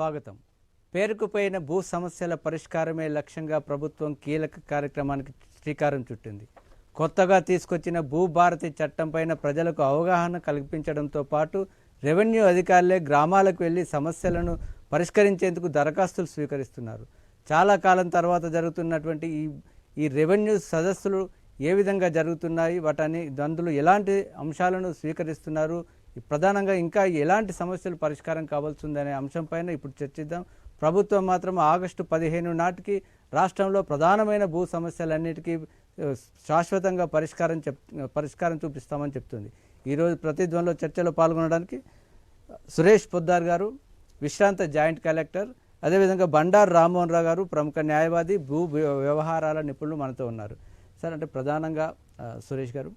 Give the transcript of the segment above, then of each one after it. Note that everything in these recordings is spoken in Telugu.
స్వాగతం. పేరుకుపోయిన భూ సమస్యల పరిష్కారమే లక్ష్యంగా ప్రభుత్వం కీలక కార్యక్రమానికి శ్రీకారం చుట్టింది. కొత్తగా తీసుకొచ్చిన భూభారతి చట్టంపైన ప్రజలకు అవగాహన కల్పించడంతో పాటు రెవెన్యూ అధికారులే గ్రామాలకు వెళ్ళి సమస్యలను పరిష్కరించేందుకు దరఖాస్తులు స్వీకరిస్తున్నారు. చాలా కాలం తర్వాత జరుగుతున్నటువంటి ఈ ఈ రెవెన్యూ సదస్సులు ఏ విధంగా జరుగుతున్నాయి? వాటని అందులో ఎలాంటి అంశాలను స్వీకరిస్తున్నారు? ప్రధానంగా ఇంకా ఎలాంటి సమస్యలు పరిష్కారం కావాల్సిందనే అంశంపైన ఇప్పుడు చర్చిద్దాం. ప్రభుత్వం మాత్రం ఆగస్టు పదిహేను నాటికి రాష్ట్రంలో ప్రధానమైన భూ సమస్యలన్నిటికీ శాశ్వతంగా పరిష్కారం చెప్ పరిష్కారం చూపిస్తామని చెప్తుంది. ఈరోజు ప్రతిధ్వనిలో చర్చలో పాల్గొనడానికి సురేష్ పొద్దార్ గారు విశ్రాంత జాయింట్ కలెక్టర్ అదేవిధంగా బండారు రామ్మోహన్ రావు గారు ప్రముఖ న్యాయవాది భూ వ్యవహారాల నిపుణులు మనతో ఉన్నారు. సార్ అంటే ప్రధానంగా సురేష్ గారు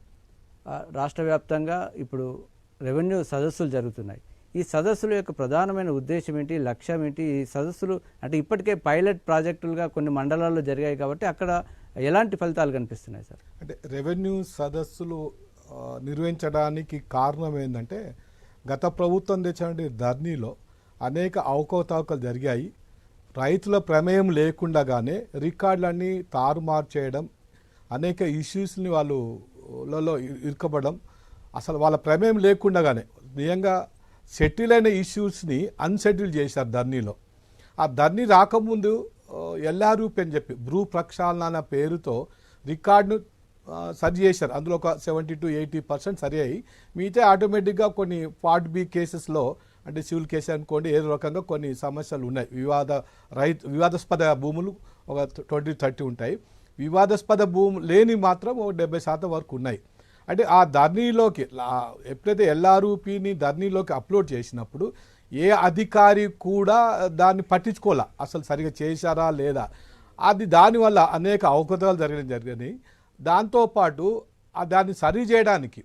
రాష్ట్ర వ్యాప్తంగా ఇప్పుడు రెవెన్యూ సదస్సులు జరుగుతున్నాయి. ఈ సదస్సుల యొక్క ప్రధానమైన ఉద్దేశం ఏంటి? లక్ష్యం ఏంటి? ఈ సదస్సులు అంటే ఇప్పటికే పైలట్ ప్రాజెక్టులుగా కొన్ని మండలాల్లో జరిగాయి కాబట్టి అక్కడ ఎలాంటి ఫలితాలు కనిపిస్తున్నాయి సార్? అంటే రెవెన్యూ సదస్సులు నిర్వహించడానికి కారణం ఏంటంటే గత ప్రభుత్వం తెచ్చినటువంటి ధర్నీలో అనేక అవకతవకలు జరిగాయి. రైతుల ప్రమేయం లేకుండానే రికార్డులన్నీ తారుమారు చేయడం అనేక ఇష్యూస్ని వాళ్ళు ఇరుకబడడం అసలు వాళ్ళ ప్రమేయం లేకుండానే నిజంగా సెటిల్ అయిన ఇష్యూస్ని అన్సెటిల్ చేశారు ధర్నీలో. ఆ ధర్నీ రాకముందు ఎల్ఆర్యూపీ అని చెప్పి భూ ప్రక్షాళన అన్న పేరుతో రికార్డును సరి చేశారు. అందులో ఒక సెవెంటీ టు ఎయిటీ పర్సెంట్ సరి అయ్యి మిగతా ఆటోమేటిక్గా కొన్ని పార్ట్ బి కేసెస్లో అంటే సివిల్ కేసు అనుకోండి ఏదో రకంగా కొన్ని సమస్యలు ఉన్నాయి. వివాద రైతు వివాదాస్పద భూములు ఒక ట్వంటీ థర్టీ ఉంటాయి. వివాదాస్పద భూములు లేని మాత్రం ఒక డెబ్బై శాతం వరకు ఉన్నాయి. అంటే ఆ ధర్నీలోకి ఎప్పుడైతే ఎల్ఆర్యూపీని ధర్నీలోకి అప్లోడ్ చేసినప్పుడు ఏ అధికారి కూడా దాన్ని పట్టించుకోలే. అసలు సరిగా చేశారా లేదా? అది దానివల్ల అనేక అవకతలు జరగడం జరిగినాయి దాంతోపాటు దాన్ని సరి చేయడానికి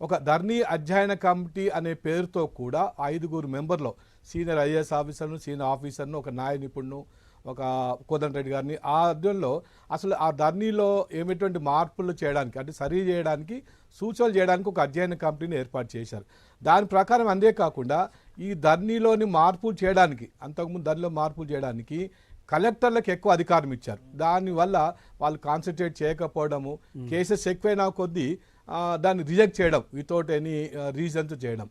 ఒక ధర్నీ అధ్యయన కమిటీ అనే పేరుతో కూడా ఐదుగురు మెంబర్లో సీనియర్ ఐఏఎస్ ఆఫీసర్ను సీనియర్ ఆఫీసర్ను ఒక న్యాయ నిపుణుడు ఒక రెడ్డి గారిని. ఆ అధ్యయనంలో అసలు ఆ ధర్నీలో ఏమిటువంటి మార్పులు చేయడానికి అంటే సరి చేయడానికి సూచనలు చేయడానికి ఒక అధ్యయన కమిటీని ఏర్పాటు చేశారు. దాని ప్రకారం అంతేకాకుండా ఈ ధర్నీలోని మార్పులు చేయడానికి అంతకుముందు ధరలో మార్పులు చేయడానికి కలెక్టర్లకు ఎక్కువ అధికారం ఇచ్చారు. దానివల్ల వాళ్ళు కాన్సన్ట్రేట్ చేయకపోవడము కేసెస్ ఎక్కువైనా కొద్దీ దాన్ని రిజెక్ట్ చేయడం వితౌట్ ఎనీ రీజన్స్ చేయడం.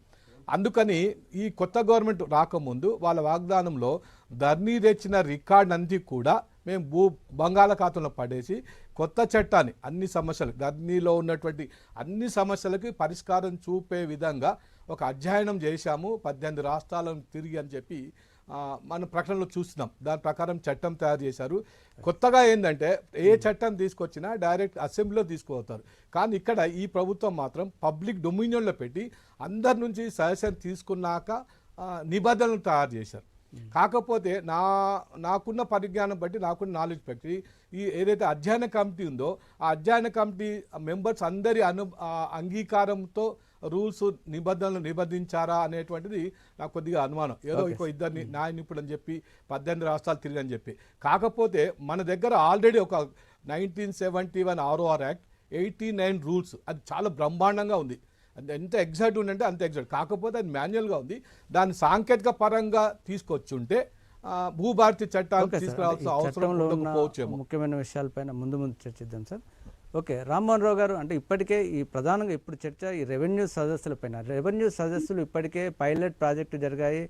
అందుకని ఈ కొత్త గవర్నమెంట్ రాకముందు వాళ్ళ వాగ్దానంలో ధర్నీ తెచ్చిన రికార్డ్ అంతా కూడా మేము భూ బంగాళాఖాతంలో పడేసి కొత్త చట్టాన్ని అన్ని సమస్యలు ధర్నీలో ఉన్నటువంటి అన్ని సమస్యలకి పరిష్కారం చూపే విధంగా ఒక అధ్యయనం చేశాము. పద్దెనిమిది రాష్ట్రాలను తిరిగి అని చెప్పి మన ప్రకటనలో చూస్తున్నాం. దాని ప్రకారం చట్టం తయారు చేశారు. కొత్తగా ఏంటంటే ఏ చట్టం తీసుకొచ్చినా డైరెక్ట్ అసెంబ్లీలో తీసుకుపోతారు. కానీ ఇక్కడ ఈ ప్రభుత్వం మాత్రం పబ్లిక్ డొమినియన్లో పెట్టి అందరి నుంచి సజెషన్ తీసుకున్నాక నిబంధనలు తయారు చేశారు. కాకపోతే నా నాకున్న పరిజ్ఞానం బట్టి నాకున్న నాలెడ్జ్ బట్టి ఈ ఏదైతే అధ్యయన కమిటీ ఉందో ఆ అధ్యయన కమిటీ మెంబర్స్ అందరి అను అంగీకారంతో రూల్స్ నిబంధనలు నిబంధించారా అనేటువంటిది నాకు కొద్దిగా అనుమానం. ఏదో ఇంకో ఇద్దరిని న్యాయ నిపుణుడు అని చెప్పి పద్దెనిమిది రాష్ట్రాలు తిరిగని చెప్పి. కాకపోతే మన దగ్గర ఆల్రెడీ ఒక nineteen seventy one ROR act eighty nine rules అది చాలా బ్రహ్మాండంగా ఉంది. ఎంత ఎగ్జాక్ట్ ఉందంటే అంత ఎగ్జాక్ట్ కాకపోతే అది మాన్యువల్గా ఉంది. దాన్ని సాంకేతిక పరంగా తీసుకొచ్చుంటే భూభారతి సార్. తీసుకురావాల్సిన అవసరం చట్టంలో ముఖ్యమైన విషయాలపైన ముందు ముందు చర్చిద్దాం సార్. ఓకే రామ్మోహన్ రావు గారు అంటే ఇప్పటికే ఈ ప్రధానంగా ఇప్పుడు చర్చ ఈ రెవెన్యూ సదస్సులపైన రెవెన్యూ సదస్సులు ఇప్పటికే పైలట్ ప్రాజెక్టు జరిగాయి.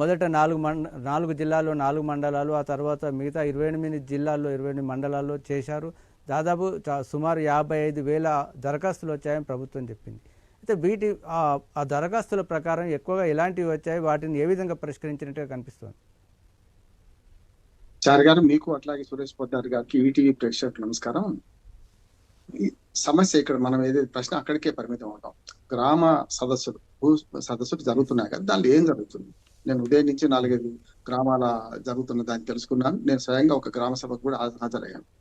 మొదట నాలుగు మండ నాలుగు జిల్లాల్లో నాలుగు మండలాలు ఆ తర్వాత మిగతా ఇరవై ఎనిమిది జిల్లాల్లో ఇరవై ఎనిమిది మండలాల్లో చేశారు. దాదాపు సుమారు యాభై ఐదు వేల దరఖాస్తులు వచ్చాయని ప్రభుత్వం చెప్పింది. అయితే వీటి ఆ- ఆ దరఖాస్తుల ప్రకారం ఎక్కువగా ఎలాంటివి వచ్చాయి? వాటిని ఏ విధంగా పరిష్కరించినట్టుగా కనిపిస్తుంది? చారి గారు మీకు అట్లాగే సురేష్ పొద్దార్ గారికి ఈటీవీ ప్రేక్షకులకు నమస్కారం. సమస్య ఇక్కడ మనం ఏదైతే ప్రశ్న అక్కడికే పరిమితం అవుతాం. గ్రామ సదస్సులు భూ సదస్సులు జరుగుతున్నాయి కదా దాంట్లో ఏం జరుగుతుంది? నేను ఉదయం నుంచి నాలుగైదు గ్రామాల జరుగుతున్న దాన్ని తెలుసుకున్నాను. నేను స్వయంగా ఒక గ్రామ సభకు కూడా హాజరయ్యాను.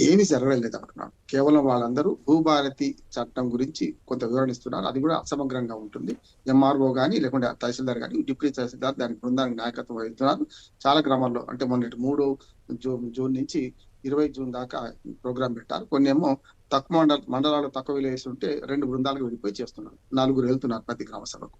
ఏమి జరగలేదు అంటున్నారు కేవలం వాళ్ళందరూ భూభారతి చట్టం గురించి కొంత వివరణిస్తున్నారు అది కూడా అసమగ్రంగా ఉంటుంది. ఎంఆర్ఓ కానీ లేకుంటే తహసీల్దార్ కానీ డిప్యూటీ తహసీల్దార్ దాని బృందానికి నాయకత్వం వహిస్తున్నారు. చాలా గ్రామాల్లో అంటే మొన్నటి మూడు జూన్ జూన్ నుంచి ఇరవై జూన్ దాకా ప్రోగ్రామ్ పెట్టారు. కొన్ని ఏమో తక్కువ మండల మండలాలు తక్కువ వేస్తుంటే రెండు బృందాలకు విడిపోయి చేస్తున్నారు. నలుగురు వెళ్తున్నారు ప్రతి గ్రామ సభకు.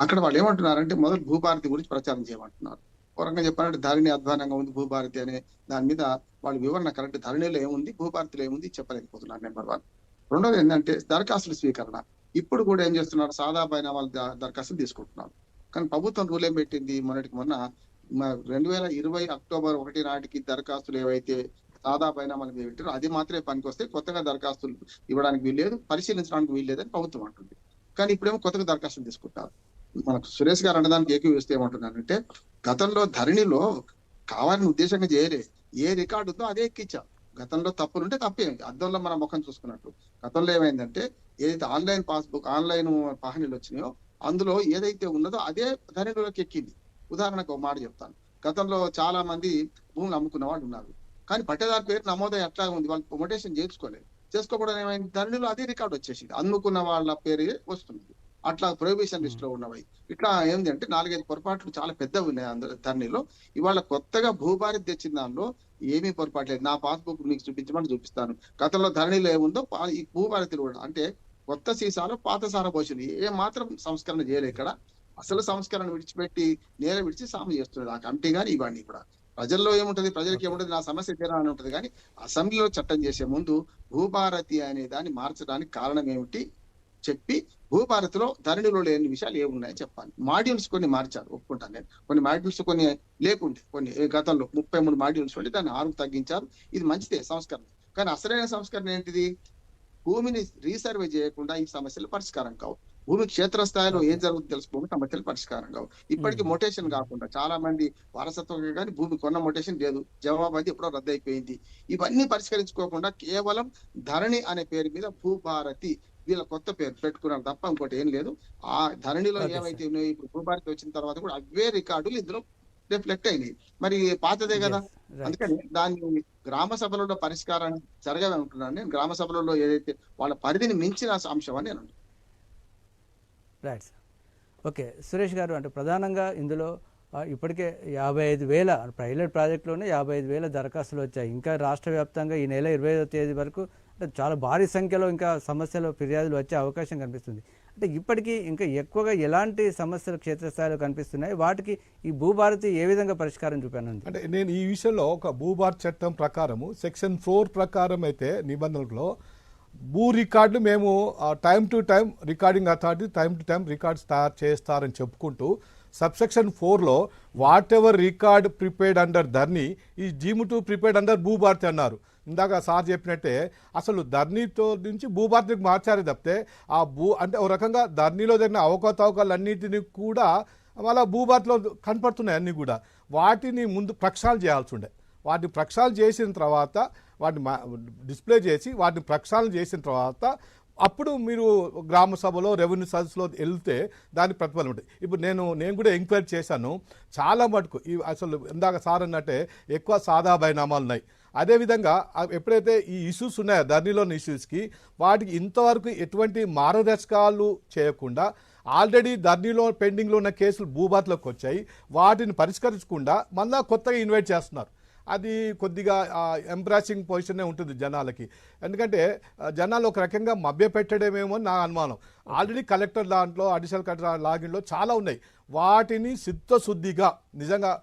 అక్కడ వాళ్ళు ఏమంటున్నారంటే మొదలు భూభారతి గురించి ప్రచారం చేయమంటున్నారు. పూర్వంగా చెప్పాలంటే ధరణి అధ్వానంగా ఉంది భూభారతి అనే దాని మీద వాళ్ళ వివరణ కరెక్ట్ ధరణిలో ఏముంది భూభారతిలో ఏముంది చెప్పలేకపోతున్నారు నెంబర్ వన్ రెండోది ఏంటంటే దరఖాస్తుల స్వీకరణ. ఇప్పుడు కూడా ఏం చేస్తున్నారు? సాదా పైన వాళ్ళు దరఖాస్తులు తీసుకుంటున్నారు. కానీ ప్రభుత్వం రూల్ ఏం పెట్టింది? మొన్నటికి మొన్న రెండు వేల ఇరవై అక్టోబర్ ఒకటి నాటికి దరఖాస్తులు ఏవైతే సాదా బైనామాల మీద పెట్టారో అది మాత్రమే పనికొస్తే కొత్తగా దరఖాస్తులు ఇవ్వడానికి వీల్లేదు పరిశీలించడానికి వీల్లేదని ప్రభుత్వం అంటుంది. కానీ ఇప్పుడేమో కొత్తగా దరఖాస్తులు తీసుకుంటారు మనకు సురేష్ గారు అన్నదానికి ఏకీవిస్తే ఏమంటున్నానంటే గతంలో ధరణిలో కావాలని ఉద్దేశంగా చేయలే. ఏ రికార్డు ఉందో అదే ఎక్కించాం. గతంలో తప్పులుంటే తప్పే. అద్దంలో మన ముఖం చూసుకున్నట్టు. గతంలో ఏమైందంటే ఏదైతే ఆన్లైన్ పాస్బుక్ ఆన్లైన్ పహనీలు వచ్చినాయో అందులో ఏదైతే ఉన్నదో అదే ధరణిలోకి ఎక్కింది. ఉదాహరణకు ఒక మాట చెప్తాను. గతంలో చాలా మంది భూములు అమ్ముకున్న వాళ్ళు ఉన్నారు. కానీ పట్టేదారి పేరు నమోదం అట్లా ఉంది. వాళ్ళు ప్రొమోటేషన్ చేసుకోలేదు చేసుకోవడం ఏమైంది? ధరణిలో అదే రికార్డు వచ్చేసింది. అమ్ముకున్న వాళ్ళ పేరే వస్తుంది. అట్లా ప్రొహిబిషన్ లిస్ట్లో ఉన్నవి. ఇట్లా ఏంది అంటే నాలుగైదు పొరపాట్లు చాలా పెద్దవి ఉన్నాయి అందులో ధరణిలో. ఇవాళ కొత్తగా భూభారతి తెచ్చిన దానిలో ఏమీ పొరపాటు లేదు. నా పాస్బుక్ మీకు చూపించమని చూపిస్తాను. గతంలో ధరణిలో ఏముందో పా- ఈ భూభారతిలో కూడా అంటే కొత్త సీసాలో పాత సార పోసింది. ఏ మాత్రం సంస్కరణ చేయలేదు ఇక్కడ. అసలు సంస్కరణ విడిచిపెట్టి నేల విడిచి సాము చేస్తున్నది ఆ కమిటీ కానీ ఇవన్నీ కూడా. ప్రజల్లో ఏముంటది? ప్రజలకు ఏముంటది? నా సమస్య తీరా అని ఉంటది. కానీ అసెంబ్లీలో చట్టం చేసే ముందు భూభారతి అనే దాన్ని మార్చడానికి కారణం ఏమిటి? చెప్పి భూభారతిలో ధరణిలో లేని విషయాలు ఏమున్నాయని చెప్పాలి. మాడ్యూల్స్ కొన్ని మార్చారు ఒప్పుకుంటాను నేను. కొన్ని మాడ్యూల్స్ కొన్ని లేకుండే కొన్ని గతంలో ముప్పై మూడు మాడ్యూల్స్ ఉండి దాన్ని ఆరు తగ్గించారు. ఇది మంచిదే సంస్కరణ. కానీ అసలైన సంస్కరణ ఏంటిది? భూమిని రీసర్వే చేయకుండా ఈ సమస్యలు పరిష్కారం కావు. భూమి క్షేత్రస్థాయిలో ఏం జరుగుతుందో తెలుసుకోకుండా సమస్యలు పరిష్కారం కావు. ఇప్పటికీ. మొటేషన్ కాకుండా చాలా మంది వారసత్వంగా కానీ భూమి కొన్న మొటేషన్ లేదు. జవాబు అది ఎప్పుడో రద్దయిపోయింది ఇవన్నీ పరిష్కరించుకోకుండా కేవలం ధరణి అనే పేరు మీద భూభారతి వీళ్ళ కొత్త పేరు పెట్టుకున్నారు తప్ప ఇంకోటి ఏం లేదు ఆ ధరణిలో. ఏమైతే ఉన్నాయో ఇప్పుడు భూభారతి వచ్చిన తర్వాత కూడా అవే రికార్డులు ఇందులో రిఫ్లెక్ట్ అయినాయి మరి పాతదే కదా. అందుకని దాన్ని గ్రామ సభలలో పరిష్కారం జరగవే ఉంటున్నాను నేను గ్రామ సభలలో ఏదైతే వాళ్ళ పరిధిని మించిన అంశం అని నేను అంటున్నాను. రైట్ ఓకే సురేష్ గారు అంటే ప్రధానంగా ఇందులో ఇప్పటికే యాభై ఐదు వేల పైలట్ ప్రాజెక్టులోనే యాభై ఐదు వేల దరఖాస్తులు వచ్చాయి ఇంకా రాష్ట్ర వ్యాప్తంగా ఈ నెల ఇరవై తేదీ వరకు అంటే చాలా భారీ సంఖ్యలో ఇంకా సమస్యలు ఫిర్యాదులు వచ్చే అవకాశం కనిపిస్తుంది. అంటే ఇప్పటికీ ఇంకా ఎక్కువగా ఎలాంటి సమస్యలు క్షేత్రస్థాయిలో కనిపిస్తున్నాయి? వాటికి ఈ భూభారతి ఏ విధంగా పరిష్కారం చూపానుంది? అంటే నేను ఈ విషయంలో ఒక భూభారతి చట్టం ప్రకారము సెక్షన్ ఫోర్ ప్రకారం అయితే నిబంధనలలో భూ రికార్డులు మేము time to time recording authority time to time records తయారు చేస్తారని చెప్పుకుంటూ సబ్సెక్షన్ ఫోర్లో whatever record prepared under Dharani ఈ జీము టు ప్రిపేర్డ్ అండర్ భూభారతి అన్నారు. ఇందాక సార్ చెప్పినట్టే అసలు ధర్నీతో నుంచి భూభారతికి మార్చారు తప్పితే ఆ భూ అంటే ఒక రకంగా ధర్నీలో జరిగిన అవకతవకలన్నిటిని కూడా మళ్ళీ భూభారతిలో కనపడుతున్నాయి అన్నీ కూడా. వాటిని ముందు ప్రక్షాళన చేయాల్సి ఉండే. వాటిని ప్రక్షాళన చేసిన తర్వాత వాటిని మా- డిస్ప్లే చేసి వాటిని ప్రక్షాళన చేసిన తర్వాత అప్పుడు మీరు గ్రామ సభలో రెవెన్యూ సర్వీస్లో వెళ్తే దాని ప్రతిఫలం ఉంటుంది. ఇప్పుడు నేను నేను కూడా ఎంక్వైరీ చేశాను. చాలా మటుకు ఈ అసలు ఇందాక సార్ అన్నట్టే ఎక్కువ సాదా బైనామాలు ఉన్నాయి. అదేవిధంగా ఎప్పుడైతే ఈ ఇష్యూస్ ఉన్నాయో ధర్నీలోని ఇష్యూస్కి వాటికి ఇంతవరకు ఎటువంటి మార్గదర్శకాలు చేయకుండా ఆల్రెడీ ధర్నీలో పెండింగ్లో ఉన్న కేసులు భూభారతిలోకి వచ్చాయి. వాటిని పరిష్కరించకుండా మళ్ళా కొత్తగా ఇన్వైట్ చేస్తున్నారు. అది కొద్దిగా ఎంప్రాసింగ్ పొజిషనే ఉంటుంది జనాలకి. ఎందుకంటే జనాలు ఒక రకంగా మభ్య పెట్టడమేమో అని నా అనుమానం. ఆల్రెడీ కలెక్టర్ దాంట్లో అడిషనల్ కలెక్టర్ లాగిన్లో చాలా ఉన్నాయి. వాటిని సిద్ధశుద్ధిగా నిజంగా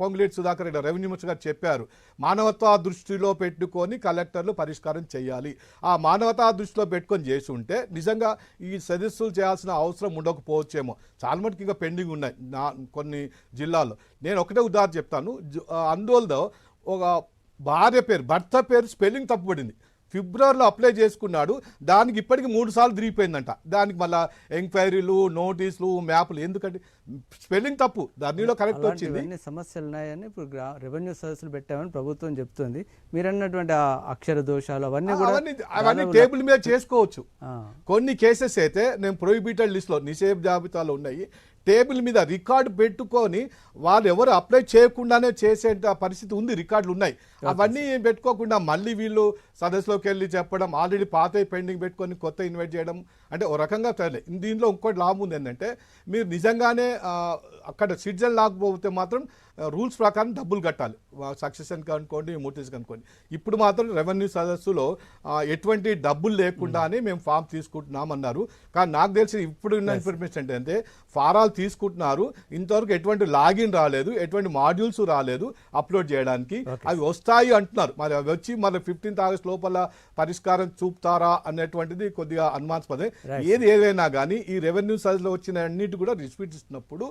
పొంగులేటి సుధాకర్ రెడ్డి రెవెన్యూ మినిస్టర్ గారు చెప్పారు. మానవతా దృష్టిలో పెట్టుకొని కలెక్టర్లు పరిష్కారం చేయాలి. ఆ మానవతా దృష్టిలో పెట్టుకొని చేసి ఉంటే నిజంగా ఈ సదస్సులు చేయాల్సిన అవసరం ఉండకపోవచ్చేమో. చాలా మటుకు ఇంకా పెండింగ్ ఉన్నాయి నా కొన్ని జిల్లాల్లో. నేను ఒకటే ఉదాహరణ చెప్తాను. అందువల్ల ఒక భార్య పేరు భర్త పేరు స్పెల్లింగ్ తప్పుపడింది. ఫిబ్రవరిలో అప్లై చేసుకున్నాడు దానికి ఇప్పటికి మూడు సార్లు తిరిగిపోయిందంట. దానికి మళ్ళా ఎంక్వైరీలు నోటీసులు మ్యాప్లు ఎందుకంటే స్పెల్లింగ్ తప్పు. ధర్నీలో కరెక్ట్ వచ్చింది అలాంటివన్నీ సమస్యలు ఉన్నాయని ఇప్పుడు రెవెన్యూ సదస్సులు పెట్టామని ప్రభుత్వం చెప్తుంది. మీరు అన్నటువంటి అక్షర దోషాలు అవన్నీ కూడా అవన్నీ టేబుల్ మీద చేసుకోవచ్చు. కొన్ని కేసెస్ అయితే నేను ప్రొహిబిటెడ్ లిస్ట్లో నిషేధ జాబితాలో ఉన్నాయి. టేబుల్ మీద రికార్డు పెట్టుకొని వాళ్ళు ఎవరు అప్లై చేయకుండానే చేసే పరిస్థితి ఉంది రికార్డులు ఉన్నాయి. అవన్నీ పెట్టుకోకుండా మళ్ళీ వీళ్ళు సదస్సులోకి వెళ్ళి చెప్పడం ఆల్రెడీ పాత పెండింగ్ పెట్టుకొని కొత్త ఇన్వైట్ చేయడం అంటే ఓ రకంగా సరే దీనిలో ఇంకోటి లాభం ఉంది ఏంటంటే మీరు నిజంగానే అక్కడ సిటిజన్ లాకపోతే మాత్రం రూల్స్ ప్రకారం డబ్బులు కట్టాలి. సక్సెషన్ అనుకోండి మోటివ్స్ అనుకోండి ఇప్పుడు మాత్రం రెవెన్యూ సదస్సులో ఎటువంటి డబ్బులు లేకుండానే మేము ఫామ్ తీసుకుంటున్నాం అన్నారు. కానీ నాకు తెలిసి ఇప్పుడు ఉన్న ఇన్ఫర్మేషన్ ఏంటంటే ఫారాలు తీసుకుంటున్నారు. ఇంతవరకు ఎటువంటి లాగిన్ రాలేదు ఎటువంటి మాడ్యూల్స్ రాలేదు అప్లోడ్ చేయడానికి. అవి వస్తాయి అంటున్నారు. మరి అవి వచ్చి మరి ఫిఫ్టీన్త్ ఆగస్ట్ లోపల పరిష్కారం చూపుతారా అనేటువంటిది కొద్దిగా అనుమానాస్పదే ఏది ఏదైనా కానీ ఈ రెవెన్యూ సదస్సులో వచ్చిన అన్నిటి కూడా రిస్పీట్ ఇస్తున్నప్పుడు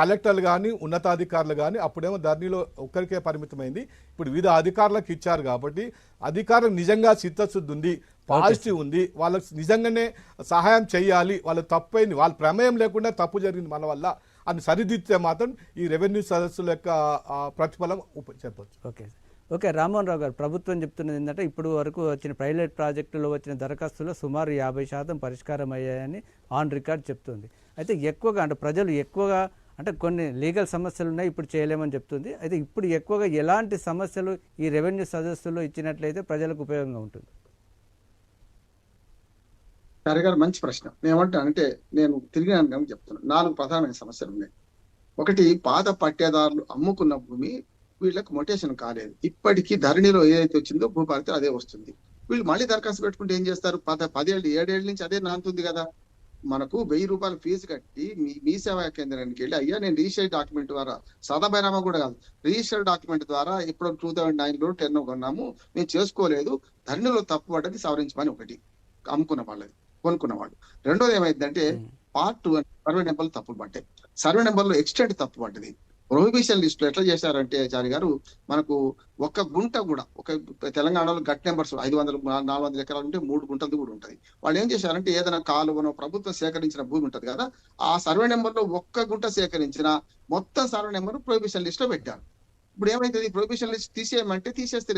కలెక్టర్లు కానీ ఉన్నతాధికారులు కానీ అప్పుడేమో ధరణిలో ఒక్కరికే పరిమితమైంది. ఇప్పుడు వివిధ అధికారులకు ఇచ్చారు కాబట్టి అధికారులకు నిజంగా చిత్తశుద్ధి ఉంది పాజిటివ్ ఉంది. వాళ్ళకి నిజంగానే సహాయం చేయాలి. వాళ్ళ తప్పైంది. వాళ్ళ ప్రమేయం లేకుండా తప్పు జరిగింది మన వల్ల అని సరిదిద్దితే మాత్రం ఈ రెవెన్యూ సదస్సుల యొక్క ప్రతిఫలం చెప్పొచ్చు. ఓకే. ఓకే రామ్మోహన్ రావు గారు ప్రభుత్వం చెప్తున్నది ఏంటంటే ఇప్పుడు వరకు వచ్చిన పైలట్ ప్రాజెక్టులో వచ్చిన దరఖాస్తులో సుమారు యాభై శాతం పరిష్కారం అయ్యాయని ఆన్ రికార్డ్ చెప్తుంది. అయితే ఎక్కువగా అంటే ప్రజలు ఎక్కువగా అంటే కొన్ని లీగల్ సమస్యలు ఉన్నాయి ఇప్పుడు చేయలేమని చెప్తుంది. అయితే ఇప్పుడు ఎక్కువగా ఎలాంటి సమస్యలు ఈ రెవెన్యూ సదస్సులో ఇచ్చినట్లయితే ప్రజలకు ఉపయోగంగా ఉంటుంది? గారు మంచి ప్రశ్న. నేను అంటే నేను తిరిగి చెప్తున్నాను నాలుగు ప్రధానమైన సమస్యలు ఉన్నాయి. ఒకటి పాత పట్టేదారులు అమ్ముకున్న భూమి వీళ్ళకి మొటేషన్ కాలేదు. ఇప్పటికీ ధరణిలో ఏదైతే వచ్చిందో భూభారతి అదే వస్తుంది. వీళ్ళు మళ్ళీ దరఖాస్తు పెట్టుకుంటే ఏం చేస్తారు? పద పదేళ్ళు ఏడేళ్ళ నుంచి అదే నాంతుంది కదా. మనకు వెయ్యి రూపాయలు ఫీజు కట్టి మీ మీ సేవా కేంద్రానికి వెళ్ళి అయ్యా నేను రిజిస్టర్ డాక్యుమెంట్ ద్వారా సాదా బైనామా కూడా కాదు రిజిస్టర్ డాక్యుమెంట్ ద్వారా ఇప్పుడు టూ థౌసండ్ నైన్లో టెన్ కొన్నాము మేము చేసుకోలేదు ధరణిలో తప్పు పడ్డది సవరించమని ఒకటి అమ్ముకున్న వాళ్ళది కొనుక్కున్న వాళ్ళు. రెండోది ఏమైందంటే పార్ట్ టూ సర్వే నెంబర్లు తప్పులు పడ్డాయి. సర్వే నెంబర్లో ఎక్స్టెంట్ తప్పు పడ్డది ప్రొహిబిషన్ లిస్ట్ ఎట్లా చేశారంటే చారి గారు మనకు ఒక గుంట కూడా ఒక తెలంగాణలో గట్ నెంబర్స్ ఐదు వందలు నాలుగు వందల ఎకరాలు ఉంటే మూడు గుంటలు కూడా ఉంటుంది వాళ్ళు ఏం చేశారంటే ఏదైనా కాలువనో ప్రభుత్వం సేకరించిన భూమి ఉంటది కదా ఆ సర్వే నెంబర్లో ఒక్క గుంట సేకరించిన మొత్తం సర్వే నెంబర్ ప్రొహిబిషన్ లిస్ట్లో పెట్టారు. ఇప్పుడు ఏమైతుంది? ప్రొహిబిషన్ లిస్ట్ తీసేయమంటే తీసేస్తే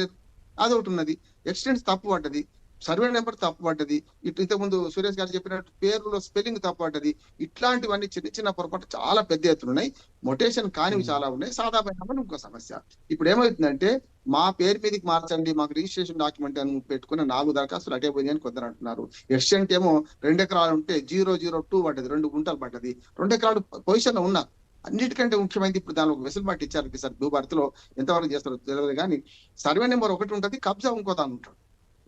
అదొకటి ఉన్నది. ఎక్స్టెంట్స్ తప్పు పడ్డది. సర్వే నెంబర్ తప్పు పడ్డది ఇటు ఇంతకుముందు సురేష్ గారు చెప్పినట్టు పేరులో స్పెల్లింగ్ తప్పు పడ్డది ఇట్లాంటివన్నీ చిన్న చిన్న పొరపాటు చాలా పెద్ద ఎత్తున ఉన్నాయి. మొటేషన్ కానివి చాలా ఉన్నాయి. సాదాపైన ఇంకో సమస్య. ఇప్పుడు ఏమవుతుందంటే మా పేరు మీదకి మార్చండి మాకు రిజిస్ట్రేషన్ డాక్యుమెంట్ అని పెట్టుకున్న నాలుగు దరఖాస్తులు అటే పోయింది అని కొందరు అంటున్నారు. ఎక్స్టెంట్ ఏమో రెండు ఎకరాలు ఉంటే జీరో జీరో టూ పడ్డది రెండు గుంటలు పడ్డది. రెండు ఎకరాలు పొజిషన్లో ఉన్నారు అన్నిటికంటే ముఖ్యమైనది ఇప్పుడు దానిలో ఒక వెసులుబాటు ఇచ్చారు సార్ భూభారతిలో ఎంతవరకు చేస్తారో తెలియదు కానీ సర్వే నెంబర్ ఒకటి ఉంటది కబ్జా ఇంకో దాని ఉంటాడు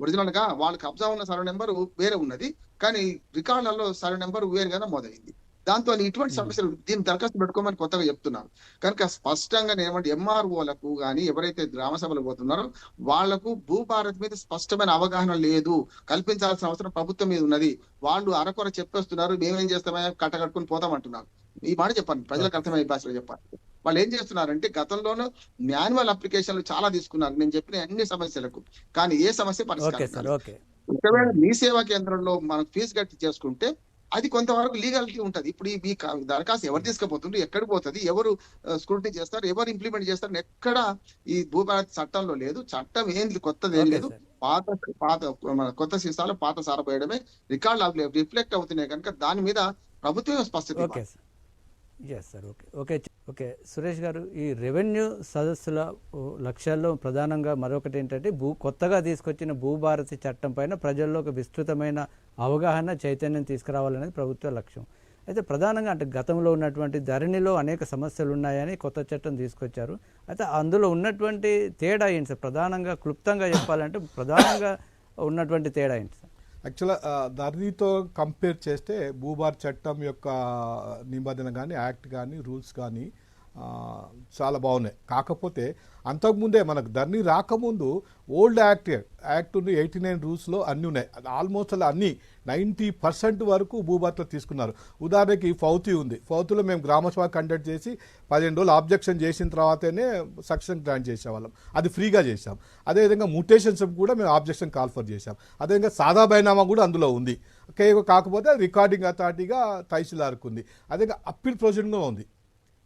ఒరిజినల్గా వాళ్ళ కబ్జా ఉన్న సర్వే నెంబర్ వేరే ఉన్నది. కానీ రికార్డులలో సర్వే నెంబర్ వేరుగా నమోదైంది దాంతో ఇటువంటి సమస్యలు దీన్ని దరఖాస్తు పెట్టుకోమని కొత్తగా చెప్తున్నారు. కనుక స్పష్టంగా నేను ఏమంటే ఎంఆర్ఓలకు కానీ ఎవరైతే గ్రామ సభలు పోతున్నారో వాళ్ళకు భూభారత్ మీద స్పష్టమైన అవగాహన లేదు. కల్పించాల్సిన అవసరం ప్రభుత్వం మీద ఉన్నది. వాళ్ళు అరకొర చెప్పేస్తున్నారు. మేమేం చేస్తామో కట్టకట్టుకుని పోతామంటున్నారు. ఈ మాట చెప్పండి ప్రజలకు అర్థమయ్యే భాషలో చెప్పాలి వాళ్ళు ఏం చేస్తున్నారంటే గతంలోనూ మాన్యువల్ అప్లికేషన్లు చాలా తీసుకున్నారు. నేను చెప్పిన అన్ని సమస్యలకు. కానీ ఏ సమస్య పరిష్కారం ఒకవేళ మీ సేవా కేంద్రంలో మనం ఫీజు కట్టి చేసుకుంటే అది కొంతవరకు లీగాలిటీ ఉంటది. ఇప్పుడు ఈ మీ దరఖాస్తు ఎవరు తీసుకుపోతుండ్రు ఎక్కడికి పోతుంది ఎవరు స్క్రూటినీ చేస్తారు ఎవరు ఇంప్లిమెంట్ చేస్తారు ఎక్కడ ఈ భూభారత్ చట్టంలో లేదు. చట్టం ఏంది కొత్తది ఏం లేదు. పాత పాత మన కొత్త సీసాలు పాత సారపోయడమే. రికార్డు రిఫ్లెక్ట్ అవుతున్నాయి కనుక దాని మీద ప్రభుత్వమే స్పష్టత yes sir okay okay okay. Suresh garu ఈ రెవెన్యూ సదస్సుల ఓ, లక్ష్యాల్లో ప్రధానంగా మరొకటి ఏంటంటే భూ కొత్తగా తీసుకొచ్చిన భూభారతి చట్టం పైన ప్రజల్లో ఒక విస్తృతమైన అవగాహన చైతన్యం తీసుకురావాలనేది ప్రభుత్వ లక్ష్యం. అయితే ప్రధానంగా అంటే గతంలో ఉన్నటువంటి ధరణిలో అనేక సమస్యలు ఉన్నాయని కొత్త చట్టం తీసుకొచ్చారు. అయితే అందులో ఉన్నటువంటి తేడా ఏంటి సార్? ప్రధానంగా క్లుప్తంగా చెప్పాలంటే ప్రధానంగా ఉన్నటువంటి తేడా ఏంటి సార్? యాక్చువల్గా ధరణితో కంపేర్ చేస్తే భూభార్ చట్టం యొక్క uh, నిబంధన కానీ యాక్ట్ కానీ రూల్స్ కానీ చాలా బాగున్నాయి. కాకపోతే అంతకుముందే మనకు ధరణి రాకముందు ఓల్డ్ యాక్ట్ యాక్ట్ ఉంది ఎయిటీ నైన్ రూల్స్లో అన్నీ ఉన్నాయి. ఆల్మోస్ట్ అలా అన్నీ నైంటీ పర్సెంట్ వరకు భూభర్తలు తీసుకున్నారు. ఉదాహరణకి ఫౌతి ఉంది. ఫౌతిలో మేము గ్రామసభ కండక్ట్ చేసి పదిహేను రోజులు ఆబ్జెక్షన్ చేసిన తర్వాతనే సక్సెషన్ గ్రాంట్ చేసేవాళ్ళం. అది ఫ్రీగా చేసాం అదేవిధంగా ముటేషన్స్ కూడా మేము ఆబ్జెక్షన్ కాల్ఫర్ చేసాం అదేవిధంగా సాదా బైనామా కూడా అందులో ఉంది. కాకపోతే రికార్డింగ్ అథారిటీగా తహసీల్దార్కు ఉంది. అదేవిధంగా అప్పీల్ ప్రొసీడింగ్లో ఉంది.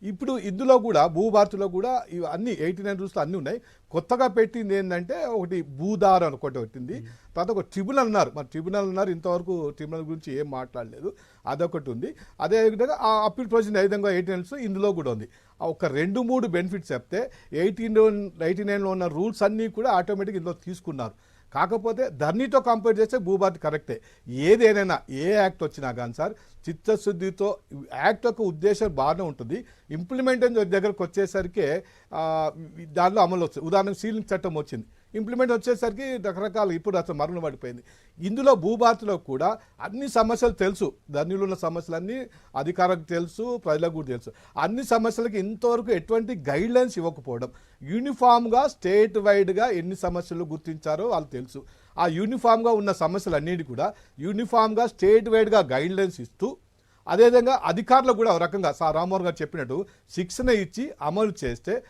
ఇప్పుడు ఇందులో కూడా భూభారతిలో కూడా ఇవి అన్ని ఎయిటీ నైన్ రూల్స్లో అన్నీ ఉన్నాయి. కొత్తగా పెట్టింది ఏంటంటే ఒకటి భూదారు అని ఒకటి పెట్టింది తర్వాత ఒక ట్రిబ్యునల్ అన్నారు. మరి ట్రిబ్యునల్ అన్నారు ఇంతవరకు ట్రిబ్యునల్ గురించి ఏం మాట్లాడలేదు. అదొకటి ఉంది. అదేవిధంగా ఆ అప్పీల్ ప్రొసీజర్ ఏ విధంగా ఎయిటీ నైన్స్ ఇందులో కూడా ఉంది. ఒక రెండు మూడు బెనిఫిట్స్ చెప్తే ఎయిటీన్ ఎయిటీ నైన్లో ఉన్న రూల్స్ అన్నీ కూడా ఆటోమేటిక్ ఇందులో తీసుకున్నారు. కాకపోతే ధర్నీతో కంపేర్ చేస్తే భూభారతి కరెక్టే ఏదేనైనా ఏ యాక్ట్ వచ్చినా కానీ సార్ చిత్తశుద్ధితో యాక్ట్ యొక్క ఉద్దేశం బాగానే ఉంటుంది. ఇంప్లిమెంటేషన్ దగ్గరకు వచ్చేసరికి దానిలో అమలు వస్తుంది. ఉదాహరణకు సీలింగ్ చట్టం వచ్చింది. ఇంప్లిమెంట్ వచ్చేసరికి రకరకాల. ఇప్పుడు అసలు మరణం పడిపోయింది. ఇందులో భూభారతిలో కూడా అన్ని సమస్యలు తెలుసు. ధన్యులు ఉన్న సమస్యలన్నీ అధికారులకు తెలుసు ప్రజలకు కూడా తెలుసు. అన్ని సమస్యలకి ఇంతవరకు ఎటువంటి గైడ్లైన్స్ ఇవ్వకపోవడం. యూనిఫామ్గా స్టేట్ వైడ్గా ఎన్ని సమస్యలు గుర్తించారో వాళ్ళు తెలుసు. ఆ యూనిఫామ్గా ఉన్న సమస్యలన్నిటి కూడా యూనిఫామ్గా స్టేట్ వైడ్గా గైడ్లైన్స్ ఇస్తూ అదేవిధంగా అధికారులకు కూడా ఒక రకంగా సార్ రామ్మోహన్ గారు చెప్పినట్టు శిక్షణ ఇచ్చి అమలు చేస్తే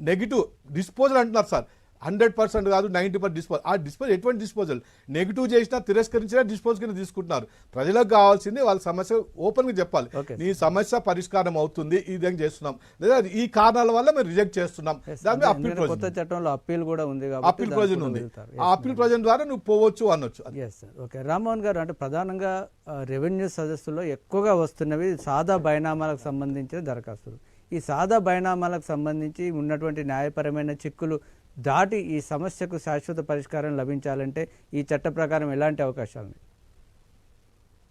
నెగిటివ్ డిస్పోజల్ అంటున్నారు సార్. హండ్రెడ్ పర్సెంట్ కాదు నైంటీ పర్సెంట్ డిస్పోజ్ ఆ డిస్పోజ్ ఎటువంటి డిస్పోజల్ నెగిటివ్ చేసినా తిరస్కరించినా డిస్పోజ్ కింద తీసుకుంటున్నారు. ప్రజలకు కావాల్సింది వాళ్ళ సమస్య ఓపెన్గా చెప్పాలి. నీ సమస్య పరిష్కారం అవుతుంది ఈ విధంగా చేస్తున్నాం. లేదా ఈ కారణాల వల్ల మేము రిజెక్ట్ చేస్తున్నాం. దాని అప్పీల్ కొత్త చట్టంలో అప్పీల్ కూడా ఉంది అప్పీల్ ప్రొవిజన్ కూడా ఉంది. ఆ అప్పీల్ ప్రొవిజన్ ద్వారా నువ్వు పోవచ్చు అనొచ్చు. ఓకే రామ్మోహన్ గారు అంటే ప్రధానంగా రెవెన్యూ సదస్సులో ఎక్కువగా వస్తున్నవి సాదా బైనామాలకు సంబంధించిన దరఖాస్తులు. ఈ సాదా బైనామాలకు సంబంధించి ఉన్నటువంటి న్యాయపరమైన చిక్కులు దాటి ఈ సమస్యకు శాశ్వత పరిష్కారం లభించాలంటే ఈ చట్ట ప్రకారం ఎలాంటి అవకాశాలు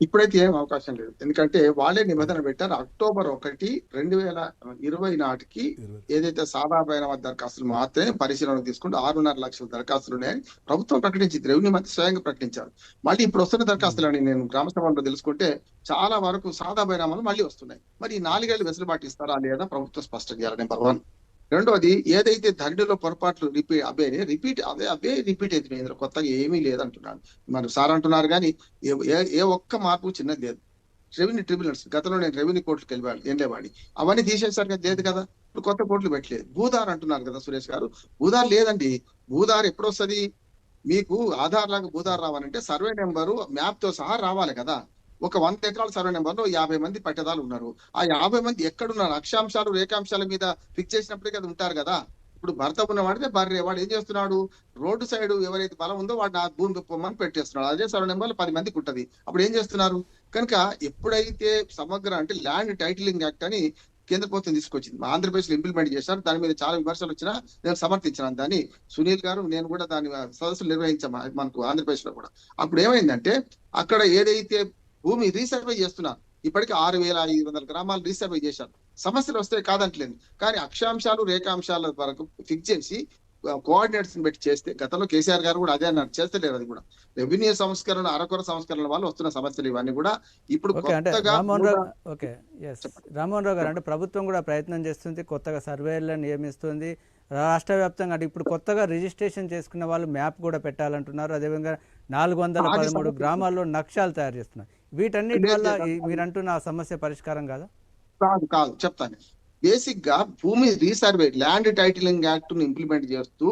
ఇప్పుడైతే ఏం అవకాశం లేదు. ఎందుకంటే వాళ్ళే నిబంధన పెట్టారు. అక్టోబర్ ఒకటి రెండు వేల ఇరవై నాటికి. ఏదైతే సాదాపైన దరఖాస్తులు మాత్రమే పరిశీలనకు తీసుకుంటే ఆరున్నర లక్షల దరఖాస్తులు ఉన్నాయని ప్రభుత్వం ప్రకటించింది. రెవెన్యూ మంత్రి స్వయంగా ప్రకటించారు. మళ్ళీ ఇప్పుడు వస్తున్న దరఖాస్తులని నేను గ్రామ సభలో తెలుసుకుంటే చాలా వరకు సాదా బైనామాలు మళ్ళీ వస్తున్నాయి. మరి ఈ నాలుగేళ్ళు వెసులుబాటు ఇస్తారా లేదా ప్రభుత్వం స్పష్టం చేయాలి నెంబర్ వన్. రెండోది ఏదైతే ధరణిలో పొరపాట్లు రిపీట్ అవే రిపీట్ అదే అవే రిపీట్ అవుతున్నాయి ఇందులో. కొత్తగా ఏమీ లేదంటున్నాడు. మరి సార్ అంటున్నారు కానీ ఏ- ఒక్క మార్పు చిన్నది లేదు. రెవెన్యూ ట్రిబ్యునల్స్ గతంలో నేను రెవెన్యూ కోర్టుకు వెళ్ళాను వెళ్ళేవాడి అవన్నీ తీసేశారు కదా లేదు కదా? ఇప్పుడు కొత్త కోర్టులు పెట్టలేదు. భూదార్ అంటున్నారు కదా సురేష్ గారు. భూదార్ లేదండి. భూదార్ ఎప్పుడు వస్తుంది మీకు ఆధార్ లాగా భూదార్ రావాలంటే సర్వే నెంబరు మ్యాప్తో సహా రావాలి కదా. ఒక వంద ఎకరాల సర్వే నెంబర్లో యాభై మంది పట్టదాలు ఉన్నారు. ఆ యాభై మంది ఎక్కడున్నారు? అక్షాంశాలు రేఖాంశాల మీద ఫిక్స్ చేసినప్పుడే కదా ఉంటారు కదా. ఇప్పుడు భర్త ఉన్నవాడితే భార్య వాడు ఏం చేస్తున్నాడు? రోడ్డు సైడ్ ఎవరైతే బలం ఉందో వాడు ఆ భూమి పొమ్మని పెట్టేస్తున్నాడు. అదే సర్వే నెంబర్ పది మందికి ఉంటుంది. అప్పుడు ఏం చేస్తున్నారు? కనుక ఎప్పుడైతే సమగ్ర అంటే ల్యాండ్ టైటిలింగ్ యాక్ట్ అని కేంద్ర ప్రభుత్వం తీసుకొచ్చింది మా ఆంధ్రప్రదేశ్లో ఇంప్లిమెంట్ చేశారు. దాని మీద చాలా విమర్శలు వచ్చినా నేను సమర్థించాను దాన్ని సునీల్ గారు నేను కూడా దాని సదస్సులు నిర్వహించాం మనకు ఆంధ్రప్రదేశ్లో కూడా. అప్పుడు ఏమైందంటే అక్కడ ఏదైతే భూమి రీసర్వే చేస్తున్నారు ఇప్పటికి ఆరు వేల ఐదు వందల గ్రామాలు రీసర్వే చేశారు. సమస్యలు వస్తే కాదంటలేదు కానీ అక్షాంశాలు రేఖాంశాల వరకు ఫిక్స్ చేసి కోఆర్డినేట్స్ పెట్టి చేస్తే గతంలో కేసీఆర్ గారు కూడా అదే అన్నారు. చేస్తలేరు అది కూడా. రెవెన్యూ సంస్కరణ అరకొర సంస్కరణ వల్ల వస్తున్న సమస్యలు ఇవన్నీ కూడా ఇప్పుడు ఓకే రామ్మోహన్ రావు గారు అంటే ప్రభుత్వం కూడా ప్రయత్నం చేస్తుంది కొత్తగా సర్వేలను నియమిస్తుంది. రాష్ట్ర వ్యాప్తంగా అంటే ఇప్పుడు కొత్తగా రిజిస్ట్రేషన్ చేసుకున్న వాళ్ళు మ్యాప్ కూడా పెట్టాలంటున్నారు. అదేవిధంగా నాలుగు వందల పదమూడు. గ్రామాల్లో నక్షాలు తయారు చేస్తున్నారు. వీటన్నిటి వల్ల మీరు అంటున్న సమస్య పరిష్కారం కాదా? కాదు కాదు చెప్తాను. బేసిక్గా భూమి రీసర్వే ల్యాండ్ టైటిలింగ్ యాక్ట్ను ఇంప్లిమెంట్ చేస్తూ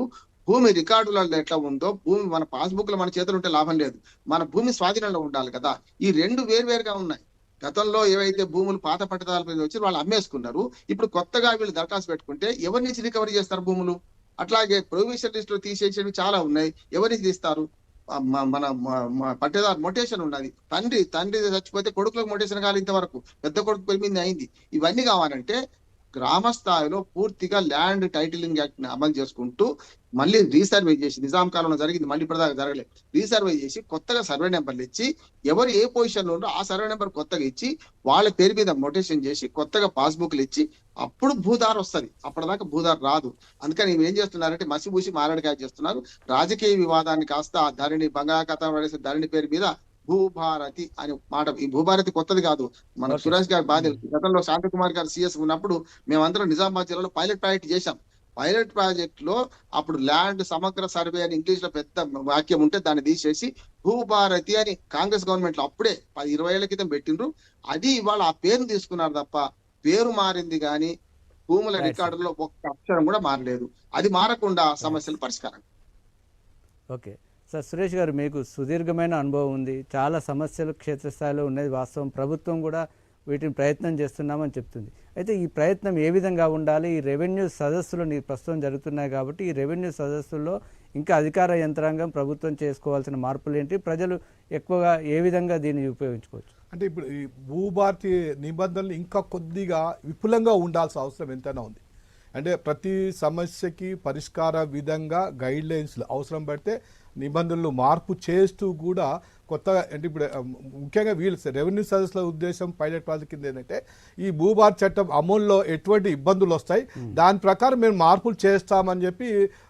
భూమి రికార్డులలో ఎట్లా ఉందో భూమి మన పాస్బుక్లో మన చేతులు ఉంటే లాభం లేదు. మన భూమి స్వాధీనంలో ఉండాలి కదా. ఈ రెండు వేరువేరుగా ఉన్నాయి. గతంలో ఏవైతే భూములు పాత పట్టదాల మీద వచ్చి వాళ్ళు అమ్మేసుకున్నారు ఇప్పుడు కొత్తగా వీళ్ళు దరఖాస్తు పెట్టుకుంటే ఎవరి నుంచి రికవరీ చేస్తారు భూములు? అట్లాగే ప్రొవిషన్ లిస్ట్లో తీసేసేవి చాలా ఉన్నాయి. ఎవరి నుంచి తీస్తారు? మన పట్టేదారు మొటేషన్ ఉన్నది. తండ్రి తండ్రి చచ్చిపోతే కొడుకులకు మొటేషన్ కాదు ఇంతవరకు. పెద్ద కొడుకు పెరిగింది అయింది. ఇవన్నీ కావాలంటే గ్రామ స్థాయిలో పూర్తిగా ల్యాండ్ టైటిలింగ్ యాక్ట్ని అమలు చేసుకుంటూ మళ్ళీ రీసర్వే చేసి నిజాం కాలంలో జరిగింది మళ్ళీ ఇప్పటిదాకా జరగలేదు రీసర్వే చేసి కొత్తగా సర్వే నెంబర్లు ఇచ్చి ఎవరు ఏ పొజిషన్లో ఆ సర్వే నెంబర్ కొత్తగా ఇచ్చి వాళ్ళ పేరు మీద మొటేషన్ చేసి కొత్తగా పాస్బుక్లు ఇచ్చి అప్పుడు భూదార్ వస్తది. అప్పటిదాకా భూదార్ రాదు. అందుకని ఇవి ఏం చేస్తున్నారంటే మసిబూసి మారడికాయ చేస్తున్నారు. రాజకీయ వివాదాన్ని కాస్త ఆ ధరణి బంగాళాఖాతం పడేసే ధరణి పేరు మీద భూభారతి అని మాట. ఈ భూభారతి కొత్తది కాదు. మన. సురేష్ గారు తెలుసు గతంలో శాంతకుమార్ గారు సిఎస్ ఉన్నప్పుడు మేమందరం నిజామాబాద్ జిల్లాలో పైలట్ ప్రాజెక్ట్ చేశాం. పైలట్ ప్రాజెక్ట్లో అప్పుడు ల్యాండ్ సమగ్ర సర్వే అని ఇంగ్లీష్లో పెద్ద వాక్యం ఉంటే దాన్ని తీసేసి భూభారతి అని కాంగ్రెస్ గవర్నమెంట్లో అప్పుడే పది ఇరవై ఏళ్ళ క్రితం పెట్టిండ్రు. అది ఇవాళ ఆ పేరు తీసుకున్నారు తప్ప పేరు మారింది కానీ భూముల. రికార్డులో ఒక్క అక్షరం కూడా మారలేదు. అది మారకుండా సమస్యలు పరిష్కారం. ఓకే. సార్ సురేష్ గారు మీకు సుదీర్ఘమైన అనుభవం ఉంది. చాలా సమస్యలు క్షేత్రస్థాయిలో ఉన్నది. వాస్తవం ప్రభుత్వం కూడా వీటిని ప్రయత్నం చేస్తున్నామని చెప్తుంది. అయితే ఈ ప్రయత్నం ఏ విధంగా ఉండాలి? ఈ రెవెన్యూ సదస్సులు ప్రస్తుతం జరుగుతున్నాయి కాబట్టి ఈ రెవెన్యూ సదస్సుల్లో ఇంకా అధికార యంత్రాంగం ప్రభుత్వం చేసుకోవాల్సిన మార్పులు ఏంటి ప్రజలు ఎక్కువగా ఏ విధంగా దీన్ని ఉపయోగించుకోవచ్చు? అంటే ఇప్పుడు ఈ భూభారతి నిబంధనలు ఇంకా కొద్దిగా విపులంగా ఉండాల్సిన అవసరం ఎంతైనా ఉంది. అంటే ప్రతి సమస్యకి పరిష్కార విధంగా గైడ్ లైన్స్ అవసరం పడితే నిబంధనలు మార్పు చేస్తూ కూడా కొత్తగా అంటే ఇప్పుడు ముఖ్యంగా వీళ్ళు రెవెన్యూ సర్వీస్ల ఉద్దేశం పైలట్ ప్రాజెక్ట్ కింద ఏంటంటే ఈ భూభార చట్టం అమల్లో ఎటువంటి ఇబ్బందులు వస్తాయి దాని ప్రకారం మేము మార్పులు చేస్తామని చెప్పి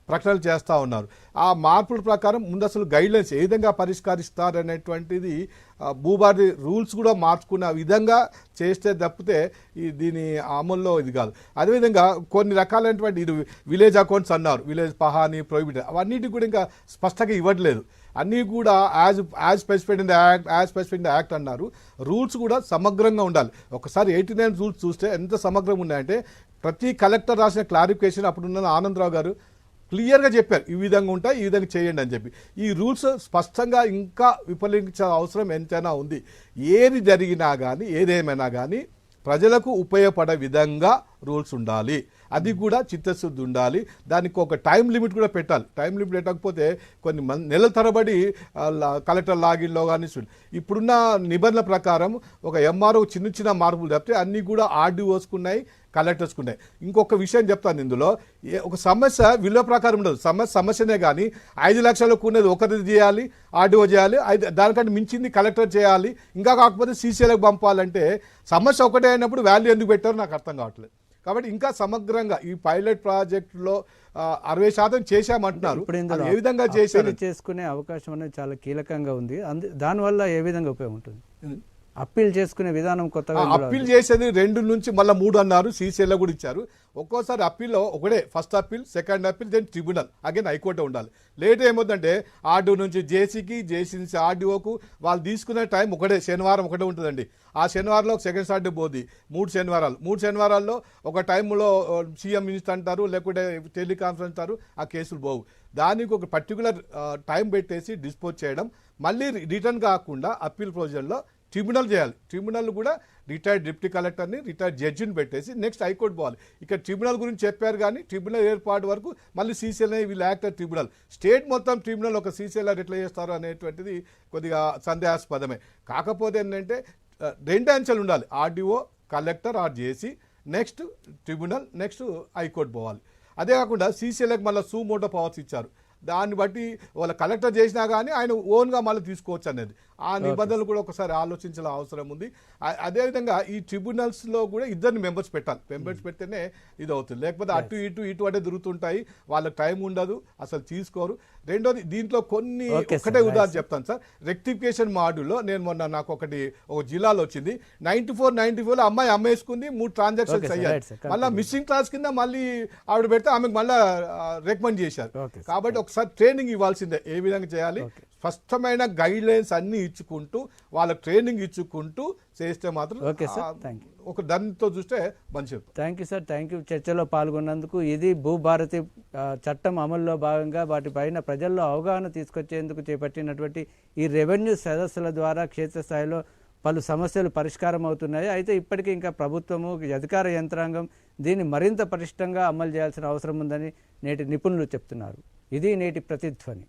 ప్రకటనలు చేస్తూ ఉన్నారు. ఆ మార్పుల ప్రకారం ముందు అసలు గైడ్లైన్స్ ఏ విధంగా పరిష్కరిస్తారు అనేటువంటిది ఆ, భూభారతి రూల్స్ కూడా మార్చుకునే విధంగా చేస్తే తప్పితే ఈ దీని అమల్లో ఇది కాదు. అదేవిధంగా కొన్ని రకాలైనటువంటి ఇది విలేజ్ అకౌంట్స్ అన్నారు. విలేజ్ పహాని ప్రొహిబిట్ అవన్నిటి కూడా ఇంకా స్పష్టంగా ఇవ్వట్లేదు. అన్నీ కూడా as as specified in the act as specified in the act అన్నారు. రూల్స్ కూడా సమగ్రంగా ఉండాలి. ఒకసారి ఎయిటీ నైన్ రూల్స్ చూస్తే ఎంత సమగ్రంగా ఉన్నాయంటే ప్రతి కలెక్టర్ రాసిన క్లారిఫికేషన్ అప్పుడున్న ఆనందరావు గారు క్లియర్గా చెప్పారు. ఈ విధంగా ఉంటాయి ఈ విధంగా చేయండి అని చెప్పి. ఈ రూల్స్ స్పష్టంగా ఇంకా విఫలించే అవసరం ఎంతైనా ఉంది. ఏది జరిగినా కానీ ఏదేమైనా కానీ ప్రజలకు ఉపయోగపడే విధంగా రూల్స్ ఉండాలి. అది కూడా చిత్తశుద్ధి ఉండాలి. దానికి ఒక టైం లిమిట్ కూడా పెట్టాలి. టైం లిమిట్ పెట్టకపోతే కొన్ని నెలల తరబడి లా- కలెక్టర్ లాగిన్లో కానీ ఇప్పుడున్న నిబంధనల ప్రకారం ఒక ఎంఆర్ఓ చిన్న చిన్న మార్పులు తప్పితే అన్నీ కూడా ఆర్డీఓస్కున్నాయి కలెక్టర్స్కున్నాయి ఇంకొక విషయం చెప్తాను ఇందులో. ఏ- ఒక సమస్య విలువ ప్రకారం ఉండదు. సమస్య సమస్యనే కానీ ఐదు లక్షలకు ఉన్నది ఒకరిది చేయాలి ఆర్డీఓ చేయాలి ఐదు దానికంటే మించింది కలెక్టర్ చేయాలి. ఇంకా కాకపోతే సీసీలకు పంపాలంటే సమస్య ఒకటే అయినప్పుడు వాల్యూ ఎందుకు పెట్టారో నాకు అర్థం కావట్లేదు. కాబట్టి ఇంకా సమగ్రంగా ఈ పైలట్ ప్రాజెక్టులో ఆ, అరవై శాతం చేశామంటున్నారు. ఏ విధంగా చేశారు? చేసుకునే అవకాశం అనేది చాలా కీలకంగా ఉంది. అందు దానివల్ల ఏ విధంగా ఉపయోగం ఉంటుంది? అప్పీల్ చేసుకునే విధానం కొత్తగా అప్పీల్ చేసేది రెండు నుంచి మళ్ళీ మూడు అన్నారు సీసీఎల్లో కూడా ఇచ్చారు. ఒక్కోసారి అప్పీల్లో ఒకటే first appeal second appeal then tribunal again high court ఉండాలి. లేట్ ఏమవుతుందంటే ఆర్డీఓ నుంచి జేసీకి జేసీ నుంచి ఆర్డీఓకు వాళ్ళు తీసుకునే టైం ఒకటే శనివారం ఒకటే ఉంటుందండి. ఆ శనివారంలో సెకండ్ సార్డే పోద్ది మూడు శనివారాలు. మూడు శనివారాల్లో ఒక టైంలో సీఎం మినిస్టర్ అంటారు లేకుంటే టెలికాన్ఫరెన్స్ అంటారు ఆ కేసులు పోవు. దానికి ఒక పర్టికులర్ టైం పెట్టేసి డిస్పోజ్ చేయడం మళ్ళీ రిటర్న్ కాకుండా అప్పీల్ ప్రొసీజర్లో ట్రిబ్యునల్ చేయాలి. ట్రిబ్యునల్ కూడా రిటైర్డ్ డిప్యూటీ కలెక్టర్ని రిటైర్డ్ జడ్జిని పెట్టేసి నెక్స్ట్ హైకోర్టు పోవాలి. ఇక్కడ ట్రిబ్యునల్ గురించి చెప్పారు కానీ ట్రిబ్యునల్ ఏర్పాటు వరకు మళ్ళీ సీసీఎల్ వీళ్ళు యాక్ట్ ట్రిబ్యునల్ స్టేట్ మొత్తం ట్రిబ్యునల్ ఒక సీసీఎల్ఆర్ ఎట్లా చేస్తారు అనేటువంటిది కొద్దిగా సందేహాస్పదమే. కాకపోతే ఏంటంటే రెండు అంచెలు ఉండాలి. ఆర్డీఓ కలెక్టర్ ఆర్ చేసి next tribunal next high court పోవాలి. అదే కాకుండా సీసీఎల్కి మళ్ళీ సూ మోటో పవర్స్ ఇచ్చారు. దాన్ని బట్టి వాళ్ళ కలెక్టర్ చేసినా కానీ ఆయన ఓన్గా మళ్ళీ తీసుకోవచ్చు అనేది. ఆ నిబంధనలు కూడా ఒకసారి ఆలోచించాల్సిన అవసరం ఉంది. అదేవిధంగా ఈ ట్రిబ్యునల్స్లో కూడా ఇద్దరిని మెంబర్స్ పెట్టాలి. మెంబర్స్ పెడితేనే ఇది అవుతుంది లేకపోతే అటు ఇటు ఇటు అటే దొరుకుతుంటాయి వాళ్ళకి టైం ఉండదు అసలు తీసుకోరు. రెండోది దీంట్లో కొన్ని. ఒకటే ఉదాహరణ చెప్తాను సార్. రెక్టిఫికేషన్ మాడ్యూల్లో నేను మొన్న నాకు ఒకటి ఒక జిల్లాలో వచ్చింది. నైన్టీ ఫోర్ నైన్టీ ఫోర్లో అమ్మాయి అమ్మేసుకుంది మూడు ట్రాన్సాక్షన్స్. అయ్యాయి. మళ్ళీ మిస్సింగ్ క్లాస్ కింద మళ్ళీ ఆవిడ పెడితే ఆమెకు మళ్ళీ రికమెండ్ చేశారు. కాబట్టి ఒకసారి ట్రైనింగ్ ఇవ్వాల్సిందే ఏ విధంగా చేయాలి స్పష్టమైన గైడ్ లైన్స్ అన్ని ఇచ్చుకుంటూ వాళ్ళకి ట్రైనింగ్ ఇచ్చుకుంటూ చేస్తే మాత్రం sir. ఆ, Thank you. ఒక దానితో చూస్తే మంచిది thank you sir thank you చర్చలో పాల్గొన్నందుకు ఇది భూభారతి చట్టం అమల్లో భాగంగా వాటిపైన ప్రజల్లో అవగాహన తీసుకొచ్చేందుకు చేపట్టినటువంటి ఈ రెవెన్యూ సదస్సుల ద్వారా క్షేత్రస్థాయిలో పలు సమస్యలు పరిష్కారం అవుతున్నాయి. అయితే ఇప్పటికీ ఇంకా ప్రభుత్వము అధికార యంత్రాంగం దీన్ని మరింత పటిష్టంగా అమలు చేయాల్సిన అవసరం ఉందని నేటి నిపుణులు చెప్తున్నారు. ఇది నేటి ప్రతిధ్వని.